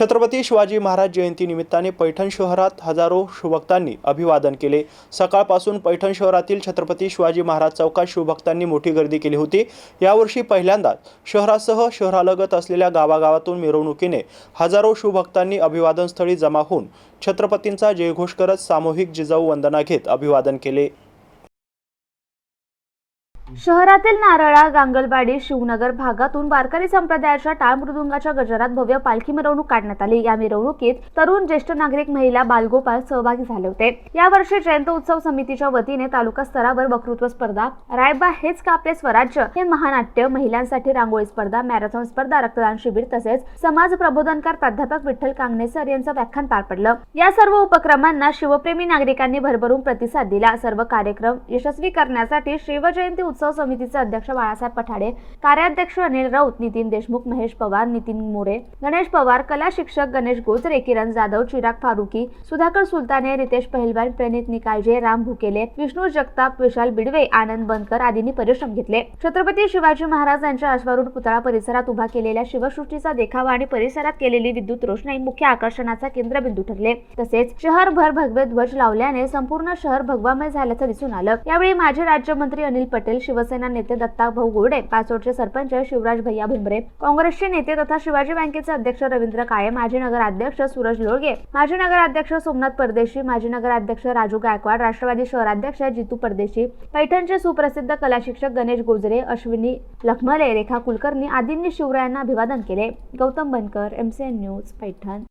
छत्रपती शिवाजी महाराज जयंती निमित्ताने पैठण शहरात हजारो शिवभक्तांनी अभिवादन केले. सकाळपासून पैठण शहरातील छत्रपती शिवाजी महाराज चौकात शिवभक्तांनी मोठी गर्दी केली होती. यावर्षी पहिल्यांदाच शहरासह शहरालगत असलेल्या गावागावातून मिरवणुकीने हजारो शिवभक्तांनी अभिवादनस्थळी जमा होऊन छत्रपतींचा जयघोष करत सामूहिक जिजाऊ वंदना घेत अभिवादन केले. शहरातील नारळा गांगलवाडी शिवनगर भागातून वारकरी संप्रदायाच्या टाळ मृदुंगाच्या गजरात भव्य पालखी मिरवणूक काढण्यात आली. या मिरवणुकीत तरुण ज्येष्ठ नागरिक महिला बालगोपाल सहभागी झाले होते. यावर्षी जयंत उत्सव समितीच्या वतीने तालुका स्तरावर वक्तृत्व स्पर्धा रायबा हेच कापले स्वराज्य हे महानाट्य महिलांसाठी रांगोळी स्पर्धा मॅरेथॉन स्पर्धा रक्तदान शिबिर तसेच समाज प्रबोधनकार प्राध्यापक विठ्ठल कांगणे सर यांचं व्याख्यान पार पडलं. या सर्व उपक्रमांना शिवप्रेमी नागरिकांनी भरभरून प्रतिसाद दिला. सर्व कार्यक्रम यशस्वी करण्यासाठी शिवजयंती उत्सव समितीचे अध्यक्ष बाळासाहेब पठाडे कार्याध्यक्ष अनिल राऊत नितीन देशमुख महेश पवार नितीन मोरे गणेश पवार कला शिक्षक गणेश गोचरे किरण जाधव चिराग फारुकी सुधाकर सुलताने रितेश पहिलवान प्रणित निकाळजे राम भुकेले विष्णू जगताप विशाल बिडवे आनंद बनकर आदींनी परिश्रम घेतले. छत्रपती शिवाजी महाराज यांच्या अश्वारूढ पुतळा परिसरात उभा केलेल्या शिवसृष्टीचा देखावा आणि परिसरात केलेली विद्युत रोषणाई मुख्य आकर्षणाचा केंद्रबिंदू ठरले. तसेच शहरभर भगवे ध्वज लावल्याने संपूर्ण शहर भगवामय झाल्याचं दिसून आलं. यावेळी माजी राज्यमंत्री अनिल पटेल शिवसेना नेते दत्ता भाऊ गोडे पाचोडचे सरपंच शिवराज भैया भुमरे काँग्रेसचे नेते तथा शिवाजी बँकेचे अध्यक्ष रवींद्र काळे माजी नगराध्यक्ष सूरज लोळगे माजी नगराध्यक्ष सोमनाथ परदेशी माजी नगराध्यक्ष राजू गायकवाड राष्ट्रवादी शहराध्यक्ष जितू परदेशी पैठणचे सुप्रसिद्ध कला शिक्षक गणेश गोजरे अश्विनी लखमले रेखा कुलकर्णी आदींनी शिवरायांना अभिवादन केले. Gautam Bankar MCN news Paithan.